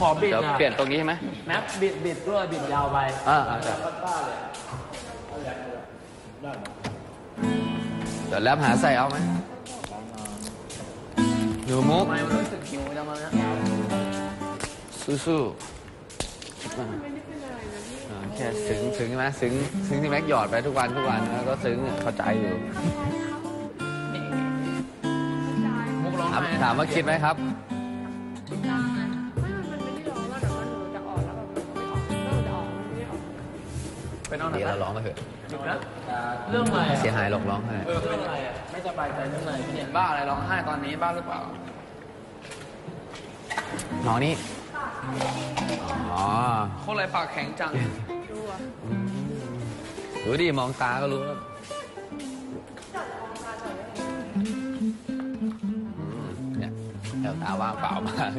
ขอบิดเดี๋ยวนะเปลี่ยนตรงนี้ใช่ไหมแม็กบิดบิดด้วยบิดยาวไปอ่าอ่าใช่เดี๋ยวแรปหาใส่เอาไหมหนูมุกทำไมมันรู้สึกหิวจังเลยนะสู้ๆอ่าอ่าแค่ซึ้งซึ้งใช่ไหมซึ้งซึ้งที่แม็กหยอดไปทุกวันทุกวันแล้วก็ซึ้งเข้าใจอยู่มุกร้องถามไห้ถามว่าคิดไหมครับ เป็นเอาไหนเดี๋ยวนะเราร้องมาเถอะนะเรื่องอะไรไม่อะเสียหายหรอกร้องให้เออเรื่องอะไรอะไม่สบายใจเรื่องอะไรพี่เนี่ยบ้าอะไรร้องไห้ตอนนี้บ้าหรือเปล่าน้องนี่อ๋อโคตรอะไรปากแข็งจังดูอะรู้ดิมองตาก็รู้แล้วอืมเนี่ยแววตาว่างเปล่ามาก